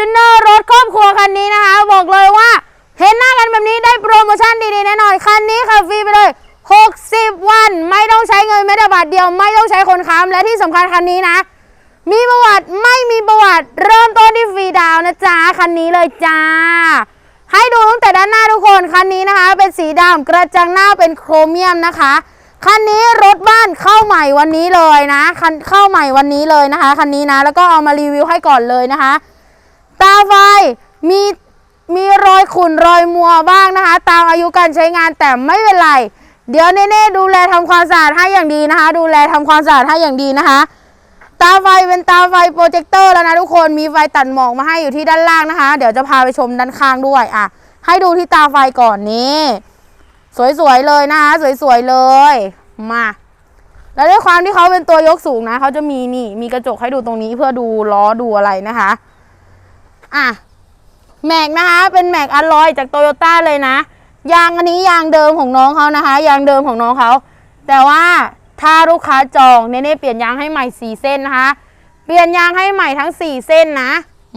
จูเนอร์รถครอบครัวคันนี้นะคะ บอกเลยว่า เห็นหน้ากันแบบนี้ได้โปรโมชั่นดีๆแน่นอน คันนี้ขับฟรีไปเลย 60 วัน ไม่ต้องใช้เงินแม้แต่บาทเดียว ไม่ต้องใช้คนค้ำและที่สำคัญคันนี้นะ มีประวัติไม่มีประวัติเริ่มต้นที่ฟรีดาวน์นะจ๊ะคันนี้เลยจ้า ให้ดูตั้งแต่ด้านหน้าทุกคนคันนี้นะคะ เป็นสีดำกระจังหน้าเป็นโครเมียมนะคะคันนี้รถบ้านเข้าใหม่วันนี้เลยนะคันเข้าใหม่วันนี้เลยนะคะคันนี้นะ แล้วก็เอามารีวิวให้ก่อนเลยนะคะ ตาไฟมีมีรอยขุ่นรอยมัวบ้างนะคะ ตามอายุการใช้งานแต่ไม่เป็นไร เดี๋ยวเน่ๆดูแลทำความสะอาดให้อย่างดีนะคะ ดูแลทำความสะอาดให้อย่างดีนะคะ ตาไฟเป็นตาไฟโปรเจคเตอร์แล้วนะทุกคนมีไฟตัดหมอกมาให้อยู่ที่ด้านล่างนะคะ เดี๋ยวจะพาไปชมด้านข้างด้วยอะ ให้ดูที่ตาไฟก่อนนี่สวยๆเลยนะคะสวยๆเลยมาแล้วด้วยความที่เขาเป็นตัวยกสูงนะเขาจะมีนี่มีกระจกให้ดูตรงนี้เพื่อดูล้อดูอะไรนะคะ อะแม็กนะคะเป็นแม็กอลลอยจากโตโยต้าเลยนะ ยางอันนี้ยางเดิมของน้องเขานะคะ ยางเดิมของน้องเขา แต่ว่าถ้าลูกค้าจองเนเน่เปลี่ยนยางให้ใหม่4เส้นนะคะ เปลี่ยนยางให้ใหม่ทั้ง4เส้นนะ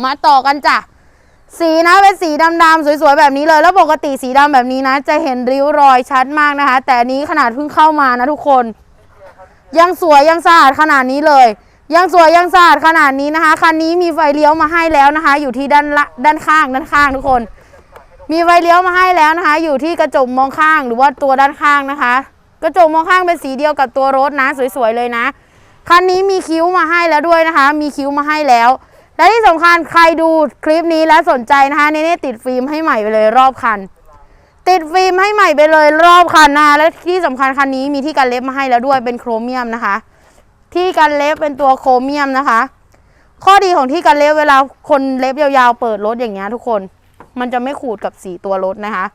มาต่อกันจ้ะสีนะเป็นสีดำๆสวยๆแบบนี้เลย แล้วปกติสีดำแบบนี้นะ จะเห็นริ้วรอยชัดมากนะคะ แต่อันนี้ขนาดเพิ่งเข้ามานะทุกคน ยังสวยยังสะอาดขนาดนี้เลย ยังสวยยังสะอาดขนาดนี้นะคะคันนี้มีไฟเลี้ยวมาให้แล้วนะคะ อยู่ที่ด้านละด้านข้างด้านข้างทุกคน มีไฟเลี้ยวมาให้แล้วนะคะ อยู่ที่กระจกมองข้างหรือว่าตัวด้านข้างนะคะ กระจกมองข้างเป็นสีเดียวกับตัวรถนะสวยๆเลยนะคันนี้มีคิ้วมาให้แล้วด้วยนะคะ มีคิ้วมาให้แล้ว และที่สำคัญใครดูคลิปนี้และสนใจนะคะเนเน่ติดฟิล์มให้ใหม่ไปเลยรอบคัน ติดฟิล์มให้ใหม่ไปเลยรอบคันนะและที่สำคัญคันนี้มีที่กันเล็บมาให้แล้วด้วยเป็นโครเมียมนะคะ ที่กันเล็บเป็นตัวโครเมียมนะคะ ข้อดีของที่กันเล็บเวลาคนเล็บยาวๆเปิดรถอย่างเงี้ยทุกคน มันจะไม่ขูดกับสีตัวรถนะคะ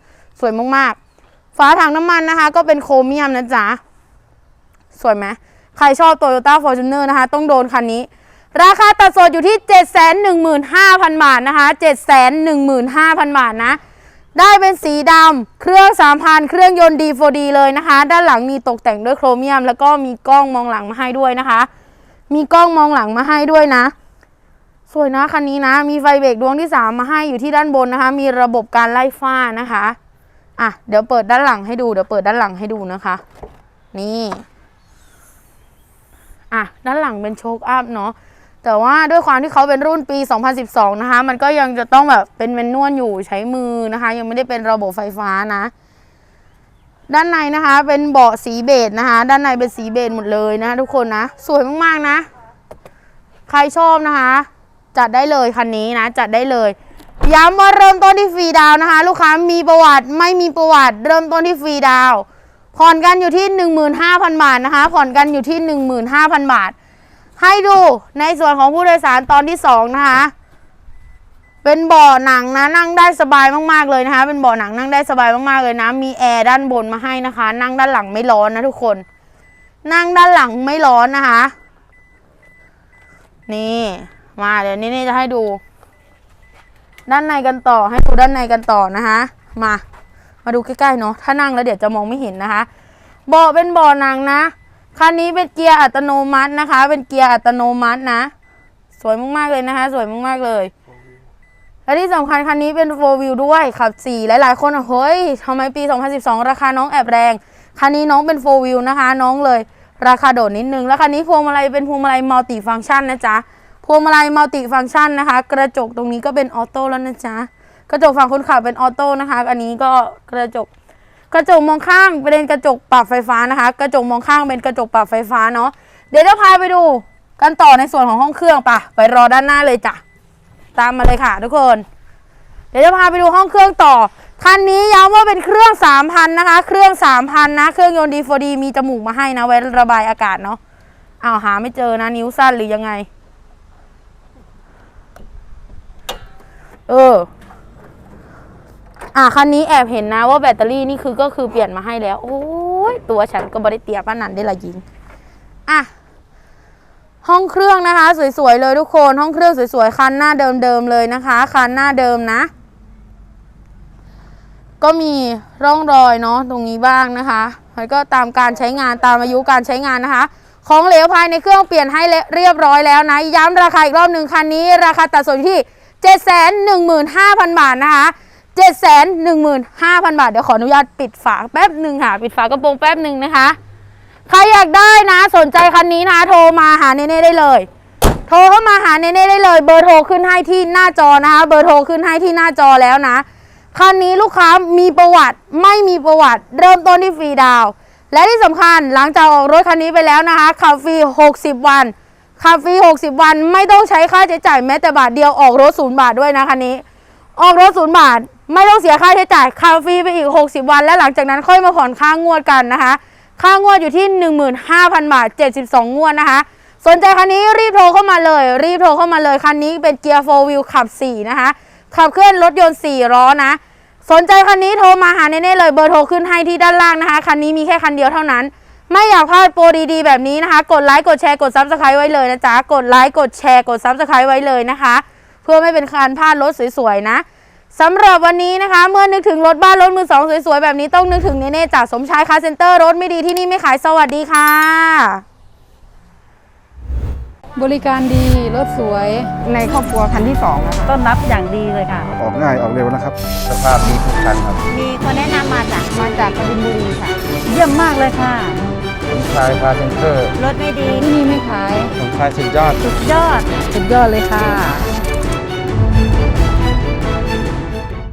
สวยมากๆ ฝาถังน้ำมันนะคะ ก็เป็นโครเมียมนะจ๊ะ สวยไหมใครชอบ Toyota Fortuner นะคะ ต้องโดนคันนี้ ราคาตัดสดอยู่ที่ 715,000 บาทนะคะ 715,000 บาทนะ ได้เป็นสีดำเครื่อง3,000เครื่องยนต์ D4D เลยนะคะ ด้านหลังมีตกแต่งด้วยโครเมียม แล้วก็มีกล้องมองหลังมาให้ด้วยนะคะ มีกล้องมองหลังมาให้ด้วยนะ สวยนะคันนี้นะ มีไฟเบรกดวงที่ 3 มาให้อยู่ที่ด้านบนนะคะ มีระบบการไล่ฟ้านะคะอะเดี๋ยวเปิดด้านหลังให้ดูเดี๋ยวเปิดด้านหลังให้ดูนะคะ นี่อะด้านหลังเป็นโชคอัพเนาะ แต่ว่าด้วยความที่เขาเป็นรุ่นปี 2012 นะคะ มันก็ยังจะต้องแบบเป็นเมนนวลอยู่ใช้มือนะคะ ยังไม่ได้เป็นระบบไฟฟ้านะ ด้านในนะคะ เป็นเบาะสีเบจนะคะ ด้านในเป็นสีเบจหมดเลยนะทุกคนนะ สวยมากๆนะ ใครชอบนะคะ จัดได้เลยคันนี้นะ จัดได้เลยย้ำว่าเริ่มต้นที่ฟรีดาวนะคะ ลูกค้ามีประวัติไม่มีประวัติ เริ่มต้นที่ฟรีดาวผ่อนกันอยู่ที่ 15,000 บาทนะคะ ผ่อนกันอยู่ที่ 15,000 บาท ให้ดูในส่วนของผู้โดยสารตอนที่2นะคะ เป็นเบาะหนังนะนั่งได้สบายมากๆเลยนะคะ เป็นเบาะหนังนั่งได้สบายมากๆเลยนะ มีแอร์ด้านบนมาให้นะคะ นั่งด้านหลังไม่ร้อนนะทุกคน นั่งด้านหลังไม่ร้อนนะคะ นี่ มาเดี๋ยวนี้นี่จะให้ดู ด้านในกันต่อให้ดูด้านในกันต่อนะคะ มา มาดูใกล้ๆเนาะถ้านั่งแล้วเดี๋ยวจะมองไม่เห็นนะคะเบาะเป็นเบาะหนังนะ คันนี้เป็นเกียร์อัตโนมัตินะคะ เป็นเกียร์อัตโนมัตินะ สวยมากๆเลยนะคะ สวยมากๆเลย และที่สำคัญคันนี้เป็น4 wheel ด้วยขับ4หลายๆคนอะเฮ้ยทำไมปี 2012 ราคาน้องแอบแรง คันนี้น้องเป็น4 wheel นะคะ น้องเลยราคาโดดนิดนึง แล้วคันนี้พวงมาลัยเป็นพวงมาลัยมัลติฟังก์ชันนะจ๊ะ พวงมาลัยมัลติฟังก์ชันนะคะ กระจกตรงนี้ก็เป็นออโต้แล้วนะจ๊ะ กระจกฝั่งคนขับเป็นออโต้นะคะ อันนี้ก็กระจก กระจกมองข้างเป็นกระจกปรับไฟฟ้านะคะ กระจกมองข้างเป็นกระจกปรับไฟฟ้าเนาะเดี๋ยวจะพาไปดูกันต่อในส่วนของห้องเครื่องปะไปรอด้านหน้าเลยจ้ะตามมาเลยค่ะ ทุกคน เดี๋ยวจะพาไปดูห้องเครื่องต่อคันนี้ย้ำว่าเป็นเครื่อง3,000นะคะ เครื่อง3,000นะ เครื่องยนต์ D4D มีจมูกมาให้นะ ไว้ระบายอากาศเนาะอ้าวหาไม่เจอนะ นิ้วสั้นหรือยังไง เออ อะคันนี้แอบเห็นนะว่าแบตเตอรี่นี่คือก็คือเปลี่ยนมาให้แล้ว โอ้ยตัวฉันก็บริเตียป้านันได้ละยิง อะ ห้องเครื่องนะคะ สวยๆเลยทุกคน ห้องเครื่องสวยๆคันหน้าเดิมๆเลยนะคะคันหน้าเดิมนะ ก็มีร่องรอยเนาะตรงนี้บ้างนะคะแล้วก็ตามการใช้งานตามอายุการใช้งานนะคะของเหลวภายในเครื่องเปลี่ยนให้เรียบร้อยแล้วนะ ย้ำราคาอีกรอบหนึ่งคันนี้ ราคาตัดส่วนอยู่ที่ 715,000 บาทนะคะ 715,000 บาท เดี๋ยวขออนุญาตปิดฝาแป๊บหนึ่งค่ะ ปิดฝากระโปรงแป๊บหนึ่งนะคะ ใครอยากได้นะ สนใจคันนี้นะ โทรมาหาเนเน่ได้เลย โทรเข้ามาหาเนเน่ได้เลย เบอร์โทรขึ้นให้ที่หน้าจอนะคะ เบอร์โทรขึ้นให้ที่หน้าจอแล้วนะ คันนี้ลูกค้ามีประวัติไม่มีประวัติ เริ่มต้นที่ฟรีดาว และที่สำคัญหลังจากออกรถคันนี้ไปแล้วนะคะขับฟรี 60 วันขับฟรี 60 วันไม่ต้องใช้ค่าใช้จ่ายแม้แต่บาทเดียวออกรถศูนย์บาทด้วยนะคันนี้ออกรถศูนย์บาท ไม่ต้องเสียค่าใช้จ่ายขับฟรีไปอีก 60 วัน และหลังจากนั้นค่อยมาผ่อนค่างวดกันนะคะ ค่างวดอยู่ที่ 15,000 บาท 72 งวดนะคะ สนใจคันนี้รีบโทรเข้ามาเลย รีบโทรเข้ามาเลย คันนี้เป็นเกียร์4 wheel ขับ 4 นะคะ ขับเคลื่อนรถยนต์ 4 ล้อนะ สนใจคันนี้โทรมาหาเน่ๆเลยเบอร์โทรขึ้นให้ที่ด้านล่างนะคะ คันนี้มีแค่คันเดียวเท่านั้น ไม่อยากพลาดโปรดีๆแบบนี้นะคะ กดไลค์กดแชร์กดซับสไครต์ไว้เลยนะจ๊ะ กดไลค์กดแชร์กดซับสไครต์ไว้เลยนะคะ เพื่อไม่เป็นการพลาดรถสวยๆนะ สำหรับวันนี้นะคะ เมื่อนึกถึงรถบ้านรถมือสองสวยๆ แบบนี้ต้องนึกถึงเน่ๆจากสมชายคาร์เซ็นเตอร์รถไม่ดีที่นี่ไม่ขายสวัสดีค่ะ บริการดี รถสวย ในครอบครัวคันที่สองนะคะต้อนรับอย่างดีเลยค่ะ ออกง่ายออกเร็วนะครับ สภาพดีทุกคันครับ มีคนแนะนำมาจากมาจากกบินบุรีค่ะ เยี่ยมมากเลยค่ะ สมชายพาเซ็นเตอร์ รถไม่ดีที่นี่ไม่ขาย สมชายสุดยอด สุดยอด สุดยอดเลยค่ะ